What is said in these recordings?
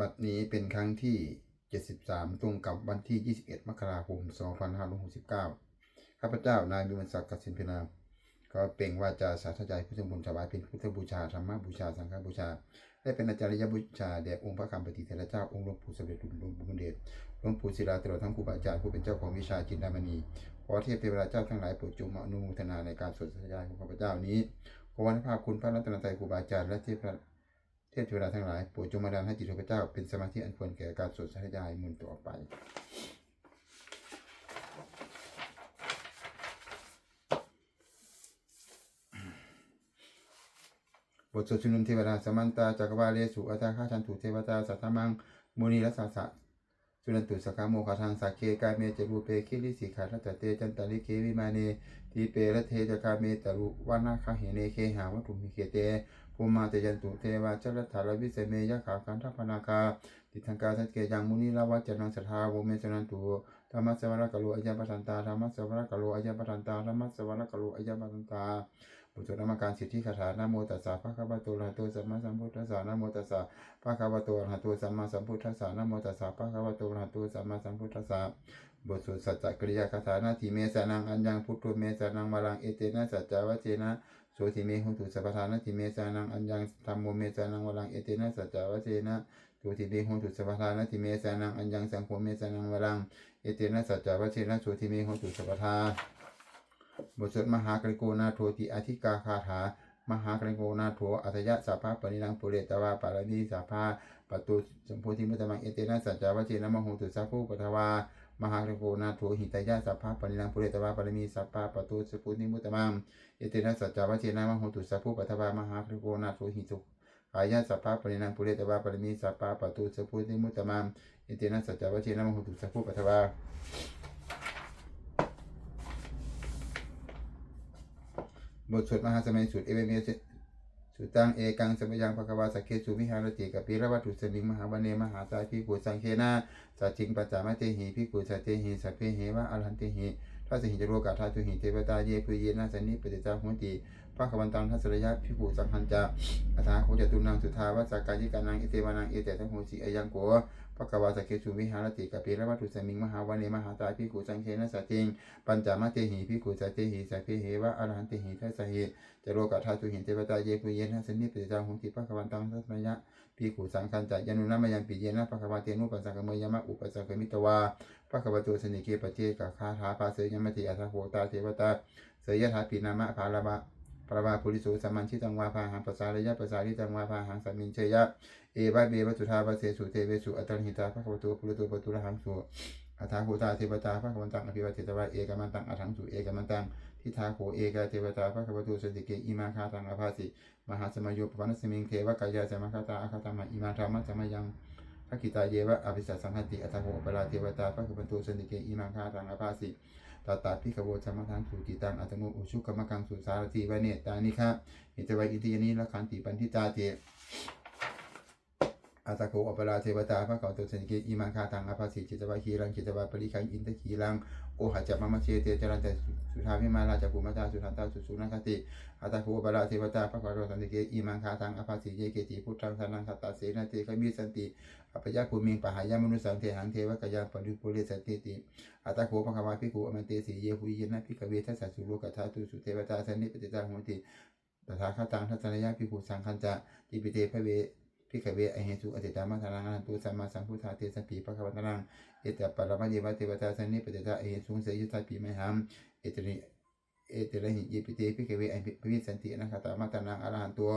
บัดนี้เป็นครั้งที่ 73 ตรงกับวันที่ 21 มกราคม 2569 ข้าพเจ้านายวิมลศักดิ์กสินพินาก็เป่งว่าจะสาธยายพุทธมนต์ถวายเป็นพุทธบูชาธรรมบูชา สังฆบูชา และเป็นอาจารยบูชาแด่องค์พระคำปฏิเทระเจ้าองค์หลวงปู่สมเด็จหลวงปู่บุญเดชหลวงปู่ศิลาตลอดทั้งครูบาอาจารย์ผู้เป็นเจ้าของวิชาจินดามณีขอเทพเทวราเจ้าทั้งหลายโปรดจงมาอนุโมทนาในการสวดสาธยายของข้าพเจ้านี้ขอวันภาพคุณพระรัตนตรัยครูบาอาจารย์และเทพ เทพเทวดาทั้งหลายโปรดจงมาดันให้จิตข้าพระเจ้า เป็นสมาธิอันควรแก่การสวดสาธยายมนต์ต่อไปบทสวดชุนุมเทวดาสมันตาจักรวาเลสุอัตาคาชันตุเทวตาสัทธมังมุนีรัสสะสุนันตุสกามโมคาทางสักเคกาเมจรูเปคิริสิขาทัตเตจันตาลิเควิมาเนทีเปรเทจกาเมตรุวานาคาเหเนเคหาวัตุมิเคเต ภูมาเตยันตุเทวาจรถารวิเศเมยะขาคันทพนาคาติทังกาสัจเกยังมุนีลาวัจนังสัทธาวเมสนันตุธรรมสวรกโลอัยยปันตาธรรมสวรกโลอัยยปันตาธรรมสวรกโลอัยยปันตาบุตรนามการสิทธิคาถานโมตัสสะภะคะวะโตอะระหะโตสัมมาสัมพุทธัสสะนโมตัสสะภะคะวะโตอะระหะโตสัมมาสัมพุทธัสสะนโมตัสสะภะคะวะโตอะระหะโตสัมมาสัมพุทธัสสะบทสวดสัจจกริยาคาถานาทีเมสานังอัญญังพุทโธเมสานังวารังเอเตนะสัจจวะเจนะ โสติเมหุตุสัพพทานาทีเมสานังอัญญังธัมโมเมสานังวารังเอเตนะสัจจวะเจนะโสติเมหุตุสัพพทานาทีเมสานังอัญญังสังโฆเมสานังวารังเอเตนะสัจจวะเจนะโสติเมหุตุสัพพทาบทสวดมหากริโกนาโทติอธิกาคาถามหากริโกนาโทอัตยะสัพพะปรินังปุเรตวาปารณีสัพพะปตุสัมโพธิมุตตมังเอเตนะสัจจวะเจนะมโหตุสัพพุปทวา มหาริโกนาโทหิตายะสัพพะปรินังปุเรตวาปรณีสัพพะปตุสัมโพธิมุตตมังเอเตนะสัจจาวะเจนะมโหตุสัพพุปทวามหาริโกนาโทหิตุกายะสัพพะปรินังปุเรตวาปรณีสัพพะปตุสัมโพธิมุตตมังเอเตนะสัจจาวะเจนะมโหตุสัพพุปทวาบทสวดมหาสมัยสุดเอเวเม สุตังเอกังสมยังภควาสักเคสุมิหารติกับปิระวัตุสมิงมหาวันเนมหาตาพิกุสังเคนาสัจจิงปัจจามเตหิพิกุสัตเตหิสัพเพเหวะอรหันเตหิทัสหิจโรกาธาตุหิเทวตาเยปุเยนาสันนิปติจาหุติภาควันตังทัสรยะพิภูสังหันจาอาถาโคจตุนังสุทาวาสกายิกานังเอเตวานังเอเตทังโหสีอายังโก ภควาสักเคสุวิหารติกับปีระวัตถุสมิงมหาวันเนมหาสาพิกุสังเคนะสัจิงปัญจามเตหิพิกุสัตเตหิสัพเพเหวะอรหันเตหิทัสหิจโรกธาตุหินเทวตาเยปุเยนะสนิปติจาหุติภควันตังทัสมยะปีขุสังคันจายานุนามยังปิเยนะภควาเตนุปัสสะกเมยมะอุปัสสะกมิตวาภควโตสนิเกปเจกะคาถาภาเสยมติอัทโหตาเทวตาเสยยถาปีนามะภาลบะปรวาปุริสุสัมมันชิตังวาภาหังปัสสาระยะปัสสาริตังวาภาหังสัมมินเชยะ เอวะเบวะสุธาวะเสสุเทเวสุอัตตหิตาภควโตปุริโตปตุระหังสุอัฏฐาโหตาเทวตาภควันตังอภิวัติตวะเอกมันตังอัฏฐังสุเอกมันตังทิทาโขเอกาเทวตาภะคะวะโตสติเกอิมาคาตังอภาสิมหาสมโยปปนสมิงเทวกายาสมคาตาอาคาตามะอิมาธรรมะสมยังภกิตาเยวะอภิสัสสังหติอัตโหปราเทวตาภะคะวะโตสติเกอิมาคาตังอภาสิตาตาพิขโวสมทังสุติตังอัตโนอุชุกรรมกังสุสารติวะเนตานิคะอิตวะอิติยนิละคันติปันทิตาเต อาตาโคอปราเทวตาพระเก่าตัวสนิเกอิมังคาตังอภาสิจิตวะคีรังจิตวะปริคังอินทคีรังโอหัจจมะมะเชเตจรันแต่สุธาวิมาราจภูมิตาสุทันตาสุสุนัคติอาตาโคอปราเทวตาพระเก่าตัวสนิเกอิมังคาตังอภาสิเยเกติพุทธังสนังสัตตาเสนาเตขมิสันติอภยาภูมิงปหายามนุสังเทหังเทวกายาปริปุเรสันติติอาตาโคภควาภิกุอมันเตสีเยหุยนะภิกเวทัสสสุโลกธาตุสุเทวตาสันนิปติตาโหติตถาคตังทัศนยาภิกขุสังคัญจะจิปิเตพระเว พิกเวอเหตุอติตามะทานังอนันตุสัมมาสัมพุทธาเทสัมปีปะคะวะตะนังเอตปะระมะเยวะเทวตาสันนิปติตาเอเหสุเสยุตาปีไมหัมเอตริเอเตระหิยิปิเตพิกเวอภิวิสันตินะคตามะตานังอรหันตัว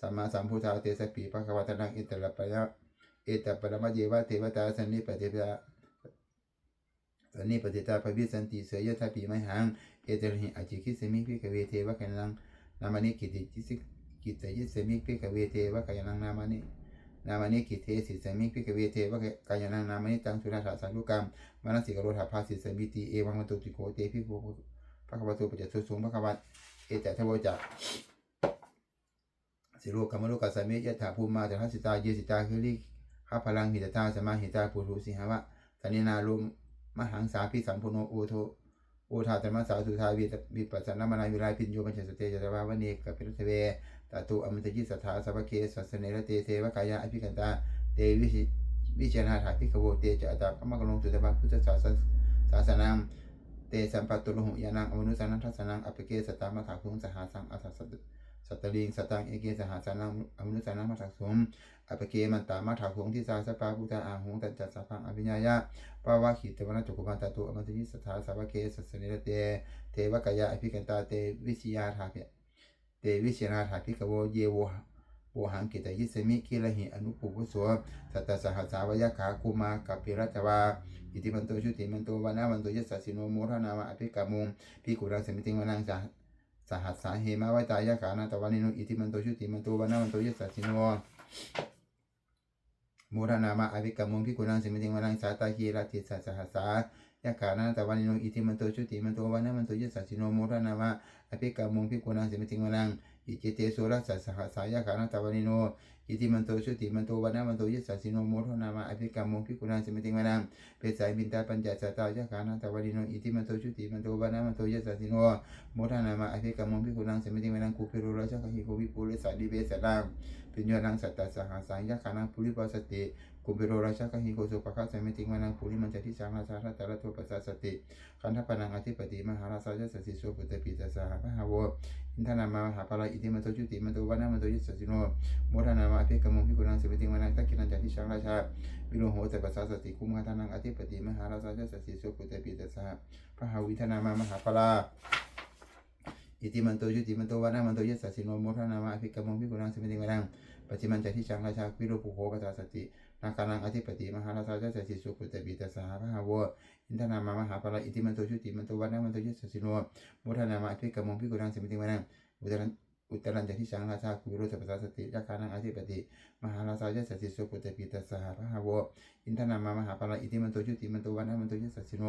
สัมมาสัมพุทธาเทสัมปีปะคะวะตะนังเอตระปะยะเอตปะระมะเยวะเทวตาสันนิปติตาสันนิปติตาภิวิสันติเสยุตาปีไมหังเอตระหิอจิคิสมิพิกเวเทวะกันังนามานิกิติจิสิกิิตยิสมิกพิกเวเทวะกันังนามานินามานิกิเทสิสมิกพิกเวเทวะกายนังนามานิตังสุราชาสังลุกรรมมนสิกโรธาภาสิสมิติเอวังมตุติโกเตพิโกพระคัมภีปัจจสุสงพระคัมภีเอจทวจักสิโรกรรมโลกัสสมิยถาภูมาจทัสสิตาเยสิตาคือลิข้าพลังหิตตาสมาหิตาปุรุสิหาวะสันนินาลุมมหังสาพิสัมพุโนโอโทโอทาธรรมสาวสุทาวิวิปัสสนามนาวิไลพินโยมัญชสเตจตวาวเนกปิรเทเว ตตุอมตยิสัทธาสัพเพสัสเนระเตเทวกายาอภิกันตาเตวิชิวิเชนาถาพิกโวเตจะอัตตะมกลงสุตบะพุทธศาสศาสนังเตสัมปตุลหุยานังอมนุสานันทัสนังอภิเกสตามะถาคุงสหาสังอัสสะสัตตลิงสตังเอเกสหาสานังอมนุสานังมัทถสุมอภิเกมันตามัทถาคุงที่สาสปาพุทธาอาหงตัจจัสสะพังอภิญญายะปาวะขิตวนะจุกุมันตตุอมตยิสถาสาวะเกสัสสนิรเตเทวกายะอภิกันตาเตวิชยาถาเพ ตวิชนาถาพิกโวเยวโวหังกิตยิสมิกิลหิอนุปุกุโสสัตตสหัสสาวยะขาคุมากัปปิรัตวาอิติมันโตชุติมันโตวานามันโตยัสสิโนโมทนามะอภิกามุงพิกุรังสมิติงวานังสาสหัสสาเหมาวตายะขานาตวานิโนอิติมันโตชุติมันโตวานามันโตยัสสิโนโมทนามะอภิกามุงพิกุรังสมิติงวานังสาตาฮีราติสัสหัสสา ยะขานาตวานิโนอิติมันโตชุติมันโตวานามันโตยัสสะสิโนโมทนามะอภิกามุงพิกุรังสมิติงวานังอิจิเตสุรัสสหสายะขานาตวานิโนอิติมันโตชุติมันโตวานามันโตยิสสสิโนโมทนามาอภิกรรมงพิกุณาสมิติมานังเปสายบินตาปัญจสัตตายะขานาตวานิโนอิติมันโตชุติมันโตวานามันโตยิสสสิโนโมทนามาอภิกรรมงพิกุณาสมิติมานังกูเปิโรราชกหิโกวิปุริสัดิเบสลังปิญญานังสัตตสหสายะขานังปุริปัสสติ กุปิโรราชกหิโกสุปะคะสมิติมานังปุริมันจติสังราชาทัตตะระโทปัสสสติขันธปนังอธิปติมหาราชาสสิโสปุตตปิตสหพะหาวอินทนามามหาปลาอิติมันโตชุติมันโตวานามันโตยิสสิโนโมทนามาอภิกรรมพิกุลังสิติมานังตักกินันจันทิชังราชาวิโรโหแต่ปัสสาสติคุมหาทานังอธิปติมหาราชาสสิสุปุตตปิตสหพระหาวิธนามามหาปลาอิติมันโตยุติมันโตวานามันโตยัสสิโนโมทนามาอภิกรรมพิกุลังสิติมานังปัจจิมันจันทิชังราชาวิโรปุโหปัสสสติ นาคานังอธิปติมหาราชาสสิสุปุตติตสหพระหาวอินทนามามหาปลาอิติมันโตยุติมันโตวานามันโตยัสสะสิโนโมทนามาอภิกรรมพิกุลังสิบติมานังอุตรันอุตรันจะที่สังราชาคุโรสปัสสติยาคานังอธิปติมหาราชาเยสสิสุปุตติตสหพระหาวอินทนามามหาปราอิติมันโตชุติมันโตวันนามันโตยสสิโน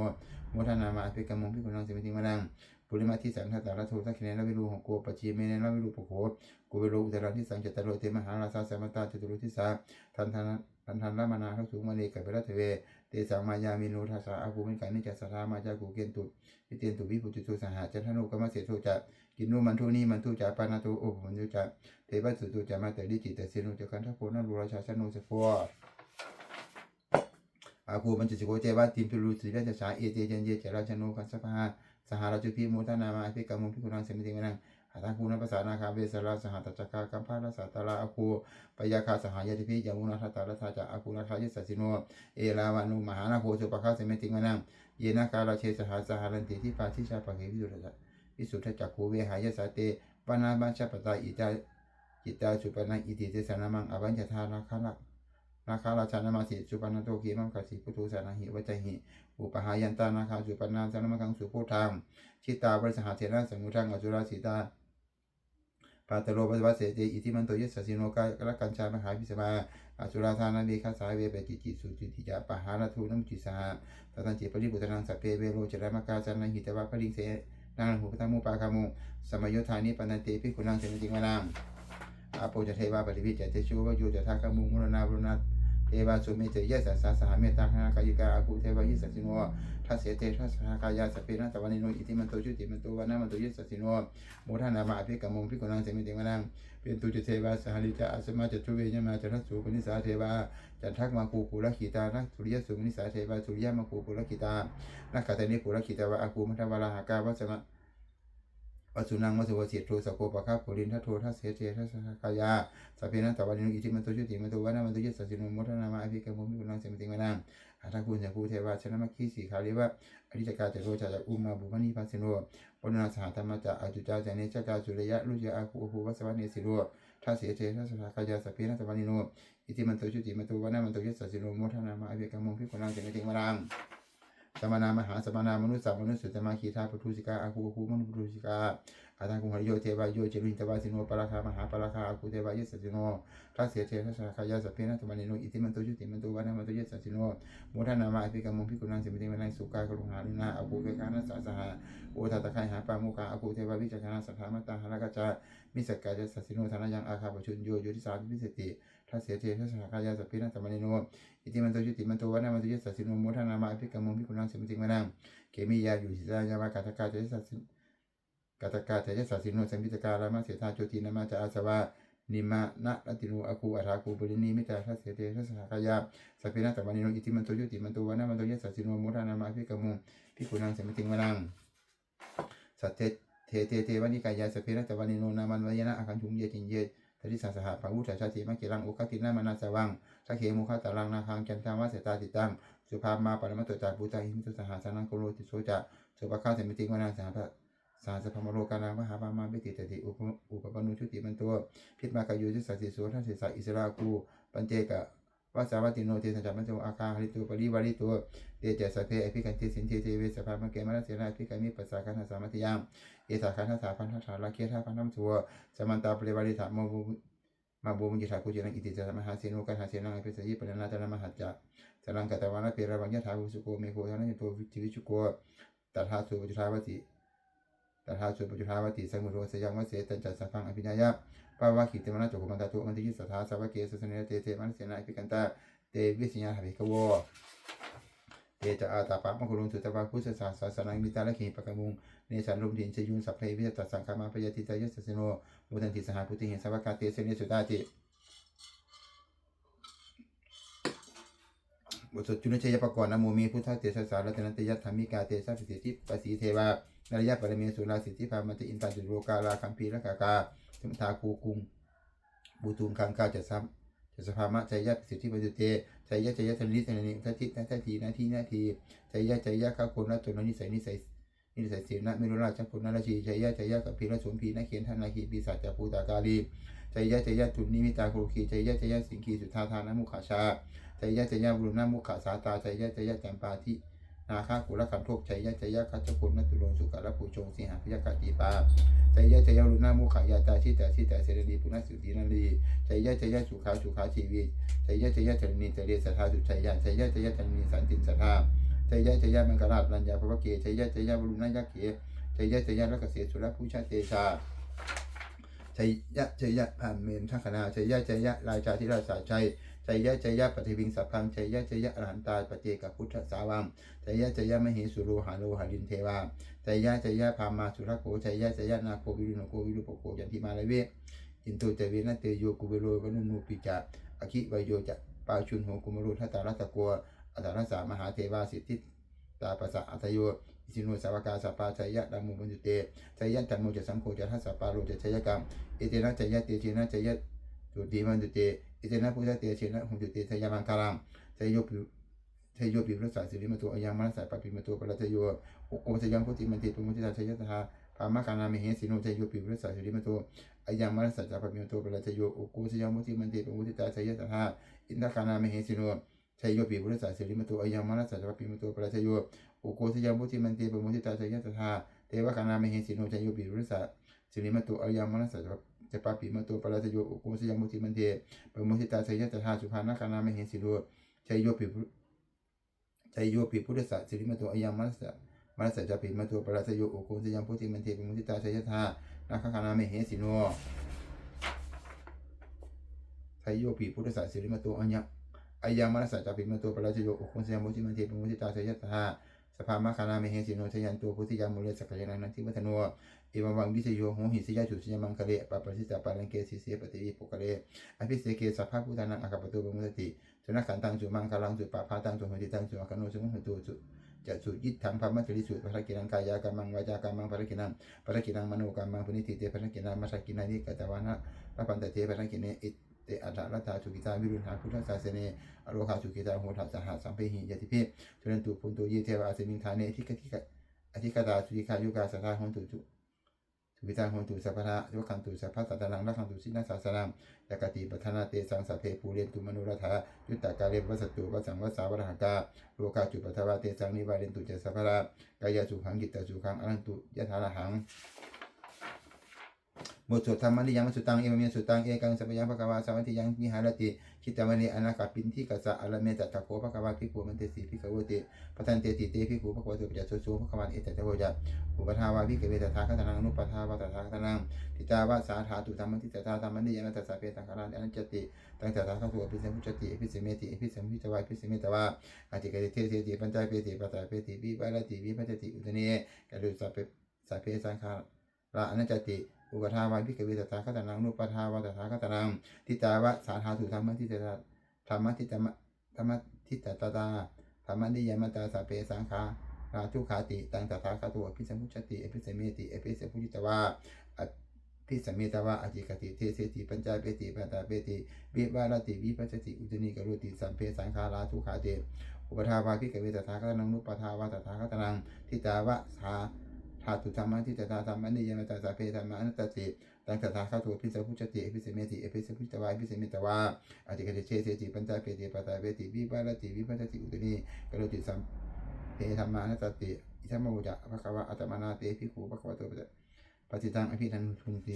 โมทนามาอภิกมงพิกุลังสิมิติมานังปุริมาทิสังทัตาระโทสักขิเนนวิรูหงโกปจีเมเนนวิรูปโคกุเวโรอุตรันที่สังจตโรเตมหาราชาสมตาจตุรุทิสาทันทัน ทันทันละมานาทัสุมานีกับเวรเทเวเตสังมายามินุทัสสะอาภูมิกานิจัสสามาจากูเกนตุวิเตียนตุวิปุจุตุสหะจันทนุกรรมเสโทจะกินนูมันทุนี่มันทุจาปานาตุโอมันทุจาเทวสุตุจามาแต่ดิจิตแต่สินุจกันทัพโพนันรูราชาชนุสฟัวอาคูมันจะสิโกเจวาติมพิรุสิเวชาเอเจเจนเยเจราชนุคันสภาสหราชุพีโมทนามาพิกรรมุพิกุนังเสมิติมัง อาตาคูนภาษานาคาเวสราสหัตจักากัมพาลสัตาลาอาคูปยาคาสหายติพิยามุนาทัตตาลสัจจะอาคูนาทายสัสิโน เอลาวานุมหานาโคสุปคาเสมิติมังเยนาคาราเชสหาสหารันติที่ปาทิชาปะเกวิสุระวิสุทธจักขูเวหายสาเตปนาบัญชาปตาอิตาอิตาสุปนังอิติเตสนามังอบัญชทานาคาลักนาคาราชานามาสิสุปนันโตขีมังคสิพุทุสานาหิวัจหิ อุปหายันตานาคาสุปนาสานมังสุโพธังชิตาบริสหเทนะสมุทังอจุราสิตา ปาตโรปัสวัสเสติอิทิมันโตยสสิโนกากรกัญชามหาพิสมาอสุราธานาเบคาสายเวเปจิจิสุจิติยาปหาราทูนัมจิสหะตันจิปริบุตรังสัพเพเวโรจรมกาจันนหิตวะปริงเสนางหูปตมุปาคามุสมัยโยธานิปันติพิคุณังเสนติมานามอาโปจะเทวาปฏิวิจเตชูวโยจะทากามุมุรนาบุรณัต เทวาสุเมเจยสัสสะสหเมตตาหากายิกาอาภูเทวายิสัสิโนทัสเสเตทัสสหกายาสเปนะตวันิโนอิติมันโตชุติมันโตวานามันโตยิสัสิโนโมทนามาภิกรรมุพิคุณังเสนติมานามเป็นตุจเทวาสหลิจาอาสมาจตุเวยมาจทัสสุปนิสาเทวาจันทักมาคูปุระขีตานักสุริยสุปนิสาเทวาสุริยมาคูปุระขีตานักกัตนิปุระขีตาวะอาคูมัทวาราหากาวัสมะ ปัจจุนังมัสวสิทโทสโกปะคาปุรินทัทโททัสเสเททัสสะกายาสัพเพนันตวันนุอิทิมันโตชุติมันโตวานามันโตยสัสสิโนโมทนามาอภิกรมุมิกุนังเสมติงวานังอาทักคุณจักคูเทวาชนะมัคคีสีคาริวะอริจกาจักโรจาจักอุมาบุมณีปัสสิโนปนนาสหธรรมจะอาจุจาจเนจกาจุระยะลุจยาคูภูวัสวะเนสิโรทัสเสเททัสสะกายาสัพเพนันตวันโนอิทิมันโตชุติมันโตวานามันโตยสัสสิโนโมทนามาอภิกรมุมิกุนังเสมติงวานัง สมานามหาสมานามนุษย์สามมนุษย์สุตมาคีทาปทุสิกาอาคูคูมนุปทุสิกาอาทางกุหริโยเทวาโยเจรินตวาสิโนปราคามหาปราคาอาคูเทวายสสิโนทัสเสเททัสสะคายาสพเพนะธรรมนิโนอิติมันโตชุติมันโตวานามันโตยสสิโนโมทนามาอภิกรรมุพิกุนังสิมิติมันังสุกากรุงหาลุนาอาคูเวคานัสสะสหะโอทัตตะไคหาปามุกาอาคูเทวาวิจักนาสัทธามตาหารกจามิสกกายสสิโนธนายังอาคาปชุนโยโยทิสาพิสิติ ทัสเสเททัสสะคายาสพเพนะธรรมนิโนอิติมันโตชุติมันโตวานามันโตยสสิโนโมทนามาอภิกรรมุพิกุนังสิมติมันนังเกมิยาอยู่สิตายามากาตกาเจสัสสิกัตกาเทยสัสสิโนสัมพิตการามาเสธาโจตินามาจะอาสวะนิมานะรัติโนอาคูอาราคูปุรินีมิตาทัสเสเตทัสสะกายาสัพเพนะตะวันิโนอิติมันโตยุติมันโตวานะมันโตยัสสะสิโนมุทานามาภิกขมุภิกขุนังสมติงวนังสัตเทเทเทเทวันิกายาสัพเพนะตะวันนิโนนามันวายนะอาคันทุงเยจินเย ทริสัสหะภาวุชาชาติมะเกลังอุคตินามานาสวังสักเขมุขตาลังนาคังจันทามะเสตาติตังสุภามาปรมัตโตจากบุตาหิมิตุสหานังโกโลติโสจะสุภาข้าสมิติงวนาสหพะสาสะพมโลกานังมหาปามาวิติตติอุปอุปปนุชุติมันตัวพิษมากายุจิสัสสิโสทัสสิสอิสราคูปัญเจกะ วาสาวัติโนเทสัจจมัจโจอาคาหริตุปริวาริตัวเตเจสเพอภิกันเทสินเทเทเวสภามังเกมรัสเสนาภิกามิปัสสาคันธสามัติยามเอสาคันธสาพันธสาลาเคียธาพันธทัวสมันตาปริวาริธาโมบุมาบูมุจิธาคุจินังอิติจามหาเสนุกันหาเสนังอภิสยิปนาตนะมหัจจะสรังกตวานะเปรวัญญาถาภุสุโกเมโคทานันโตวิจิวิชุโกตัทาสุจุทาวติตัทาสุปจุทาวติสังมุโรสยังวเสตันจัสสะพังอภิญญา ปาวาขิเตมนะโจโกมันตาตุมันติยิสถาสาวะเกสสเนเตเตมันเสนาภิกันตาเตวิสิญญาหภิกวเตจะอาตาปะมะคุลุนสุตวาพุทธศาสสนังมิตาละขีปะกมุงเนสันลุมดินชยุนสัพเพวิจตัสสังคามาปยติตายสสโนมุตันติสหพุติหิสาวกาเตเสเนสุตาติบทสวดจุลเชยปกรณ์นโมมีพุทธเตสสารัตนันตยัตถามิกาเตสะสิทธิปสีเทวานรยะปรเมสุราสิทธิพามันติอินตาจุโรกาลาคัมพีละกากา สมทาคูกุงบูตุงคังกาจะซ้ำจะสภามะใจยะสิทธิปัจจุเตใจยะใจยะทันนิสัยนิทัติทัทีนาทีนาทีใจยะใจยะข้าคนละตัวนิสัยนิสัยนิสัยเสียนะม่รู้ราชคนนาราชีใจยะใจยะกับพีระสมพีนาเขียนท่านนาคีปีศาจจภูตากาลีใจยะใจยะตุนนิมิตาโครคีใจยะใจยะสิงคีสุทธาทานมุขาชาใจยะใจยะบุรุณมุขาสาตาใจยะใจยะจัมปาทิ นาคากุลคันโทกใจยยะใจยยะคัจคนนัตุโลสุกะละปูชงสิหาพยากาตีปาใจยยะใจยยะรุณามุขายาตาชิตาชิตาเสรีปุณสุตินันลีใจยยะใจยยะสุขาสุขาชีวิตใจยะใจยยะจรณีจเรสัทธาสุใจยยะใจยยะใจยยะจรณีสันติสัทธาใจยยะใจยยะมังกราชรัญญาภวเกใจยยะใจยยะบรุณยักเขใจยยะใจยยะรักเสสุรภูชาเตชาใจยยะใจยยะผ่านเมนทัคนาใจยยะใจยยะราชาธิราชาชัย จยะใจยะปฏิวิงสัพพังใจยะใจยะอรหันตาปเจกับพุทธสาวังใจยะใจยะมหิสุโรหาโลหารินเทวาใจยะใจยะพามาสุรโกใจยะใจยะนาโควิรุโนโควิรุปโกยันทิมาลเวอินโตจเวนะเตโยกุเวโรวนุนูปิจาอคิวโยจะปาชุนโหกุมรุทัตตารัตโกอัตตารัสามหาเทวาสิทธิตาปัสสะอัตโยอิสิโนสาวกาสปาใจยยะดัมมุปัญจุเตใจยยะจันโมจะสังโฆจะทัสสะปาโรจะชัยกรรมเอเตนะใจยยะเตเชนะใจยยะจุติมันจุเต อิเตนะพุทธเตเชนะหุนจุเตชัยมังคารังใจโยปิชัยโยปิรัสสะสิริมตัวอยังมัสสะปะปิมตัวปะละชัยโยโอโกสยังพุติมันติปุมุติตาชยตถาพามากานามิเหสิโนชยโยปิวิสัสริมโตอายังมรสัจจปะมิโตปะละชโยโอโกสยังพุติมันติปุมุติตาชยตถาอินทกานามิเหสิโนชยโยปิวิสัสริมโตอายังมรสัจจปะมิโตปะละชโยโอโกสยังพุติมันติปุมุติตาชยตถาเทวกานามิเหสิโนชยโยปิวิสัสริมโตอายังมรสัจ จะปะปิมโตปะละชยโยโอโกสยังพุติมันติปุมุติตาชยตถาสุภานากานามิเหสิโนชยโยปิชยโยปิพุทธสัสริมโตอยังมรสัจมรสจะปิมาตัวปราศโยโอโกสยังพุทธิมันเทปมุทิตาชัยธานาคคานาเมเหสิโนไทโยปีพุทธศาสริมาตัวอัญญะอายังมรสจะปิมาตัวปราศโยโอโกสยังพุทธิมันเทปมุทิตาชัยธาสภามาคานาเมเหสิโนชยันตัวพุทธิยามุเลสกยานันทิวัฒโน เอวังวังวิเศโยโหหิสยาจุสยามังคะเลปะปะสิตาปาลังเกสิเสปฏิวิปุกะเลอภิเสเกสัพพะพุทธานังอาคาปตุบมุตติสุนัขขันตังสุมังคลังสุปะพาตังสุหติตังสุอคโนสุมุหตุสุจะสุยิตถังพรหมจริสุภารกินังกายากรรมังวาจากรรมังภารกินังภารกินังมโนกรรมังพุนิติเตภารกินังมัสกินานิกตวานะรัปันตเตภารกิเนอิเตอัตรัตาสุกิตาวิรุณหาพุทธศาสเนอโรคาสุกิตาโหทัสหาสัมเพหิยติเพสุนันตุปุนตุยีเทวาสมิงธาเนทิกติกอธิกตาสุติคายุกาสัทธาหนตุจุ วิทาหนตุสัพพะยุคันตุสัพพะสัตตังรักันตุสินาสาสนามยกติปัฒนาเตสังสัพเพภูเรนตุมโนรัฐายุตตากาเลวัสตุวัสังวัสาวรหกาโลกาจุปัทวาเตสังนิวาเรนตุเจสัพพะระกายสุขังกิตตสุขังอนันตุยะถาหัง บทสวดธรรมนิยังสุตังเอมเมสุตังเอกังสัพยังภะควาสาวัติยังมิหารติคิตวเนอนาคาปินทิกัสสะอรเมจัตตะโคภะควาภิกขุมันเตสีภิกขวเตปทันเตติเตภิกขุภะควะโตปัจจโสโสภะควันเอตัตโวจะอุปทาวาภิกขเวตถาคตนังอนุปทาวาตถาคตนังทิตาวาสาธาตุธรรมทิตตาธรรมนิยังตัสสะเปตังคารันอนัจติตั้งแต่ทาคตุอภิสัมพุจติอภิสิเมติอภิสัมพิจวายอภิสิเมตวาอติกติเทเทติปัญจเปติปัตตาเปติวิวารติวิปัจจติอุตเนกะดุสัพเพสัพเพสังขาระอนัจติ อุปทาวาพิกเวตถาคตนังนุปทาวาตถาคตนังทิตาวะสาธาสุธรรมทิตตาธรรมทิตมะธรรมทิตตตาธรรมนิยมตาสัพเพสังขาราทุขาติตังตถาคตอภิสมุชติอภิสัมเมติอภิสมพุจิตวาอภิสัมเมตวาอจิกติเทเสติปัญจเปติปัตตาเปติวิวารติวิปัสสติอุจนิกรุติสัมเพสังขาราทุขาติอุปทาวาพิกเวตถาคตนังนุปทาวาตถาคตนังทิตาวะสา ธาตุธรรมะที่จะตาธรรมะนิยมตาสาเพธรรมะอนัตติตังคาถาคาตุพิสัพุชติพิสเมติพิสพุชตวายพิสเมตวาอธิกติเชเสติปัญจเปติปัตาเปติวิปารติวิปัสสติอุตนีกโรติสัมเพธรรมะอนัตติอิทัมโมจะภะคะวะอัตมนาเตภิกขุภะคะวะโตปฏิตังอภิทันทุนติ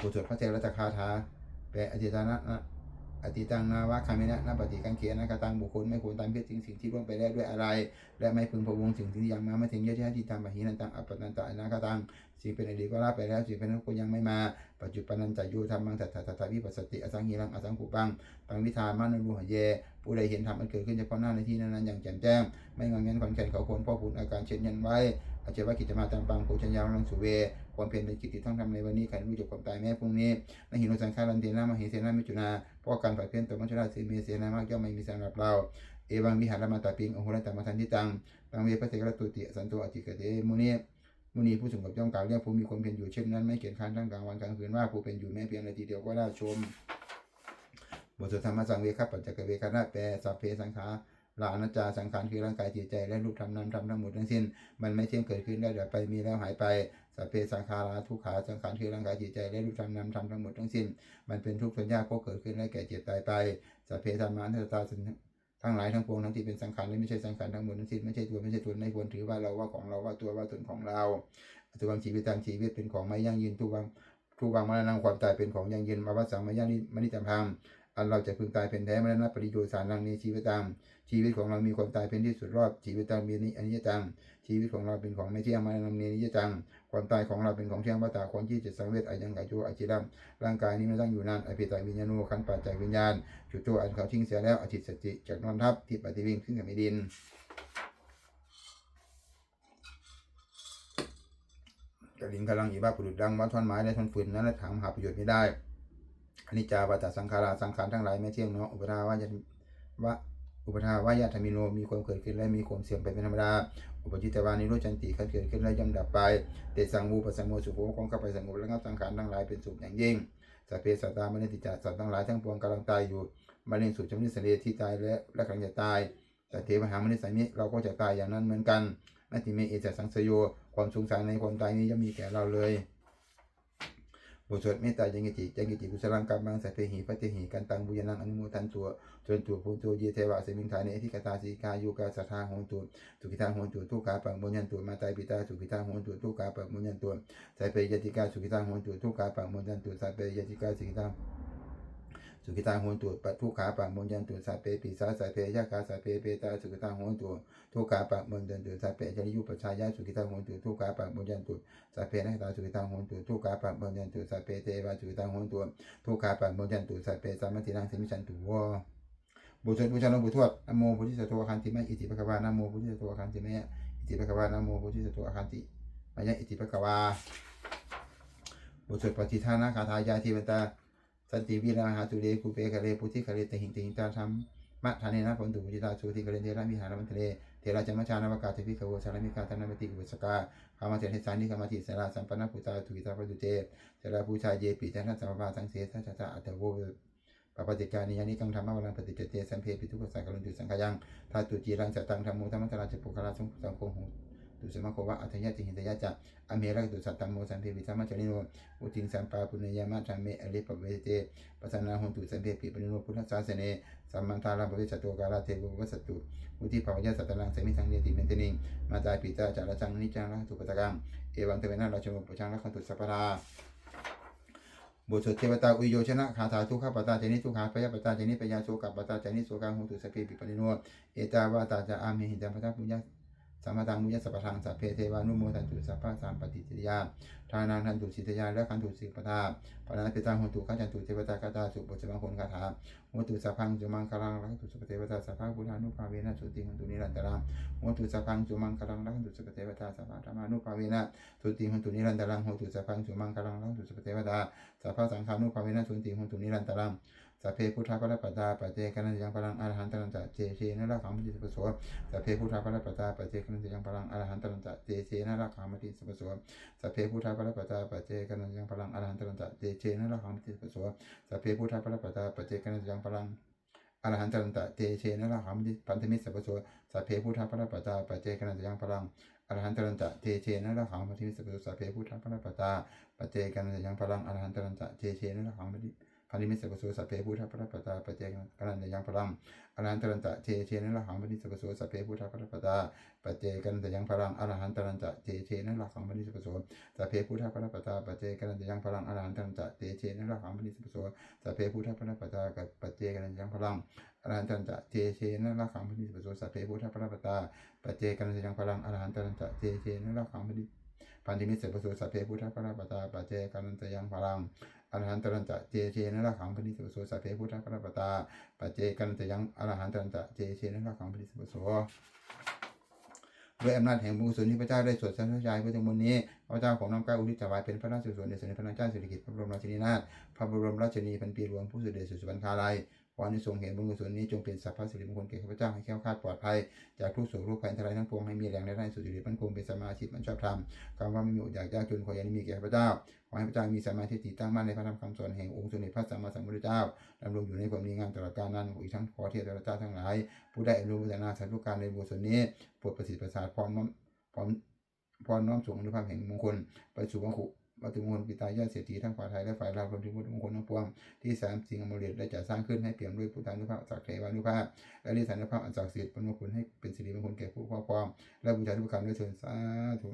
บุตรพระเทระตคาถาแปลอธิตานะนะ อติตังนาวะคามินะนาปฏิกังเขียนะกตังบุคคลไม่ควรตามเพศสิ่งสิ่งที่ล่วงไปแล้วด้วยอะไร และไม่พึงพะวงสิ่งที่ยังมาไม่ถึงยะที่ที่ทำมหินันตังอปปนันตะนาคตังสิ่งเป็นอดีตก็ลาไปแล้วสิ่งเป็นอนาคตยังไม่มา ปัจจุบันันจะโยธรรมังตัตถะวิปัสสติอสังหิรังอสังขุปังปังวิธามานุรุหะเยผู้ใดเห็นธรรมมันเกิดขึ้นเฉพาะหน้าในที่นั้นๆอย่างแจ่มแจ้ง ไม่งอนเง้นขอนแก่นเขาควรพ่อพูนอาการเช่นยันไว้ อาจจะว่ากิจมาตามปังโคชัญญาลังสุเวความเพียรเป็นกิจที่ต้องทำในวันนี้ใครรู้จักความตายแม้พรุ่งนี้นหิโนสังขารันเตนะมหิเสนามิจุนาเพราะการฝ่ายเพียรตัวมัชราสีเมเสนามากย่อมไม่มีสำหรับเราเอวังวิหารมาตาปิงอโหรัตตมาทันทิตังตังเวพระเสกรตุติสันโตอติกเตมุนีมุนีผู้สงบย่อมกล่าวเรียกผู้มีความเพียรอยู่เช่นนั้นไม่เกียจค้านทั้งกลางวันกลางคืนว่าผู้เป็นอยู่แม้เพียงนาทีเดียวก็ได้ชมบทสวดธรรมสังเวคัปัจจกเวคณะแปลสัพเพสังขา หลานัจจาสังขารคือร่างกายจิตใจและรูปธรรมนามธรรมทั้งหมดทั้งสิ้น มันไม่เที่ยงเกิดขึ้นได้ดับไปมีแล้วหายไปสัพเพสังขาราทุกขาสังขารคือร่างกายจิตใจและรูปธรรมนามธรรมทั้งหมดทั้งสิ้น มันเป็นทุกข์ทนยากเพราะเกิดขึ้นและแก่เจ็บตายไปสัพเพธรรมานัตตาสันทั้งหลายทั้งปวงทั้งที่เป็นสังขารและไม่ใช่สังขารทั้งหมดทั้งสิ้นไม่ใช่ตัวไม่ใช่ตนไม่ควรถือว่าเราว่าของเราว่าตัวว่าตนของเราทุกวันชีวิตตามชีวิตเป็นของไม่ยั่งยืนทุกวันทุกวันมรณะความตายเป็นของยั่งยืนมาวัสังมายั่งมนิจธรรม อันเราจะพึงตายเป็นแท้มรณะปริโยสานังในชีวิตตังชีวิตของเรามีความตายเป็นที่สุดรอบชีวิตตังมีนิอนิจจังชีวิตของเราเป็นของไม่เที่ยงมรณะเนนิจจังความตายของเราเป็นของเที่ยงวัตตาคนที่จะสังเวชอายังกายุอจิรัมร่างกายนี้ไม่ตั้งอยู่นานอภิตาวิญญาณูขันธ์ปัจจัยวิญญาณจุดตัวอันเขาทิ้งเสียแล้วอจิตสติจากนอนทับที่ปฏิวิงขึ้นกับไม่ดินกระลิงกำลังอีบ้าผุดดังวัดท่อนไม้และท่อนฟืนนั้นและถังหาประโยชน์ไม่ได้ อนิจจาวัตสังขาราสังขารทั้งหลายไม่เที่ยงเนาะอุปทาวายะวะอุปทาวายะธรรมิโนมีความเกิดขึ้นและมีความเสื่อมไปเป็นธรรมดาอุปจิตตวานิโรจันติขันเกิดขึ้นและย่อมดับไปเตสังมูปสังโมสุโภของเข้าไปสงบระงับสังขารทั้งหลายเป็นสุขอย่างยิ่งสัพเพสัตตามนิติจาสัตว์ทั้งหลายทั้งปวงกำลังตายอยู่มะเร็งสุดจำนิสเลที่ตายและและกำลังจะตายแต่เทวหามนิสัยนี้เราก็จะตายอย่างนั้นเหมือนกันนาทิเมเอจะสังสโยความสงสารในความตายนี้ย่อมมีแก่เราเลย บทสวดเมตตายังกิจิยังกิจิกุศลังกรรมังสัพเพหิปะเทหิกันตังบุญนังอนุโมทันตัวจนตัวภูตัวเยเทวะสมิงฐาเนธิกตาสีกายุกาสัทธาโหนตุสุขิทางโหนตุทุกขาปังบุญยันตุมาตายปิตาสุขิทางโหนตุทุกขาปังบุญยันตุสัพเพยติกาสุขิทางโหนตุทุกขาปังบุญยันตุสัพเพยติกาสุขิทาง สุขิทางโหนตุปัทุขาปังบุญยันตุสัเพปิสาสัเพยะกาสัเพเปตาสุขิทางโหนตุทุขาปังบุญยันตุสัเพจริยุปชายาสุขิทางโหนตุทุขาปังบุญยันตุสัเพนักตาสุขิตังโหนตุทุขาปังบญญันตุสัเพเทวาสุขิตังโหนตุทุขาปังบญญันตุสัเพสัมมัตินังสิมิชันตุวะบุตรบุตรหลวงปู่ทวดนโมพุทธิสัตวะคันติมะอิติปะคะวานโมพุทธิสัตวะคันติมะอิติปะคะวานโมพุทธิสัตวะคันติมะยะอิติปะคะวาบุตรปฏิทานาคาทายาทิวันตา สันติวิราหาตุเรกุเปคะเลปุติคะเลตหิงติหิงตาธรรมมะทาเนนะผลตุปุจิตาสุติคะเลเทระวิหารมันทะเลเทระจมชานาวกาเทพิกโวสารมิกาธนามติกุสกาคามาเทนสานิกามาติสราสัมปนาปุตาตุกิตาปตุเตสาราภูชาเยปิจันทสัมปาสังเสสัจจะอัตโวปปฏิกานิยานิกังธรรมะวรังปฏิจเตสัมเพปิทุกสังกลุนตุสังขยังทาตุจีรังสัตตังธรรมุธรรมตราจปุคลาสงสังโฆห ตุสมะโควะอัตยะติหิตยะจะอเมรักตุสัตตมโมสัมเพปิธรรมะจริโนอุติงสัมปาปุณยามะธรรมเมอริปเวเตปัสนาหนตุสัมเพปิปริโนพุทธศาสเนสัมมันตาลาภเวชโตกาลาเทววสตุอุทิภาวยะสัตตังเสมิทังเนติเมนเตนิงมาตายปิตาจารจังนิจังรัตุปตกังเอวังเทวนาราชมุปชังรักขันตุสัพพราบทสวดเทวตาอุโยชนะคาถาทุกขปตาเจนิทุกขาพยาปตาเจนิปยาโสกับปตาเจนิโสกังหุตุสเปปิปนิโนเอตาวาตาจะอามิหิตัมปตาปุญญา สัมมาตังมุยสัพพทังสัพเพเทวานุโมทันตุสัพพะสามปฏิจจยาทานังทันตุสิทธยาและคันตุสิปทาปนาปิตังโหตุข้าจันตุเทวตากาตาสุปจมังคนคาถาโหตุสัพพังจุมังคลังรักตุสุปเทวตาสัพพะพุทธานุภาเวนะสุติหันตุนิรันตรังโหตุสัพพังจุมังคลังรักตุสุปเทวตาสัพพะธรรมานุภาเวนะสุติหันตุนิรันตรังโหตุสัพพังจุมังคลังรักตุสุปเทวตาสัพพะสังฆานุภาเวนะสุติหันตุนิรันตรัง สัพเพพุทธะปะปะตาปะเจกันันยังพลังอรหันตันจะเจเชนะระขังมติสัพพโสสัพเพพุทธะปะปะตาปะเจกันันยังพลังอรหันตันจะเจเชนะระขังมติสัพพโสสัพเพพุทธะปะปะตาปะเจกันันยังพลังอรหันตันจะเจเชนะระขังมติสัพพโสสัพเพพุทธะปะปะตาปะเจกันันยังพลังอรหันตันจะเจเชนะระขังมติพันธมิตรสัพพโสสัพเพพุทธะปะปะตาปะเจกันันยังพลังอรหันตันจะเจเชนะระขังมติสัพพโสสัพเพพุทธะปะปะตาปะเจกันันยังพลังอรหันตันจะเจเชนะระขังม พันธิมิตรสัพพโสสัพเพพุทธประปตาปเจกันันยังพลังอรหันตรันจะเจเชนะละหังปฏิสัพพโสสัพเพพุทธประปตาปเจกันันยังพลังอรหันตรันจะเจเชนะละหังปฏิสัพพโสสัพเพพุทธประปตาปเจกันันยังพลังอรหันตรันจะเจเชนะละหังปฏิสัพพโสสัพเพพุทธประปตากับปเจกันันยังพลังอรหันตรันจะเจเชนะละหังปฏิสัพพโสสัพเพพุทธประปตาปเจกันันยังพลังอรหันตรันจะเจเชนะละหังปฏิพันธิมิตรสัพพโสสัพเพพุทธประปตาปเจกันันยังพลัง อรหันตรันจะเจเชนะระขังปณิสุโสสัพเพพุทธะพรปตาปเจกันจะยังอรหันตรันจะเจเชนะระขังปณิสุโสด้วยอำนาจแห่งบุญกุศลที่พระเจ้าได้สวดสังฆทานเพื่อถึงวันนี้พระเจ้าของน้ำกายอุทิศถวายเป็นพระราชกุศลในสมเด็จพระนางเจ้าสิริกิติ์พระบรมราชินีนาถพระบรมราชินีพันปีหลวงผู้สุดเดชสู่สวรรคาลัย ขออนิสงส์แห่งบุญกุศลนี้จงเป็นสัพพะสิริมงคลแก่ข้าพเจ้าให้แคล้วคลาดปลอดภัยจากทุกโศกโรคภัยอันตรายทั้งปวงให้มีแรงและได้สุจริตมั่นคงเป็นสมาชิกมันชอบธรรมคำว่าไม่มีอดอยากยากจนขออย่าได้มีแก่ข้าพเจ้าขอให้พระเจ้ามีสมาธิติตั้งมั่นในพระธรรมคำสอนแห่งองค์สมเด็จพระสัมมาสัมพุทธเจ้าดำรงอยู่ในความดีงามตลอดกาลนานอีกทั้งขอเทพเจ้าทั้งหลาย ผู้ได้อนุโมทนาสาธุการในบุญส่วนนี้โปรดประสิทธิ์ประสาทพร้อมน้อมพร้อมพร้อมน้อมส่งอนุภาพแห่งมงคลไปสู่วังคุ วัตถุมงคลปิตายาเศรษฐีทั้งฝ่ายไทยและฝ่ายลาวรวมถึงวัตถุมงคลทั้งปวงที่สามสิ่งอมฤตได้จัดสร้างขึ้นให้เปี่ยมด้วยพุทธานุภาพจากเทวานุภาพ และนิสานุภาพอันศักดิ์สิทธิ์เป็นมงคลให้เป็นสิริมงคลแก่ผู้ครอบครองและบูชาทุกประการด้วยเชิญสาธุ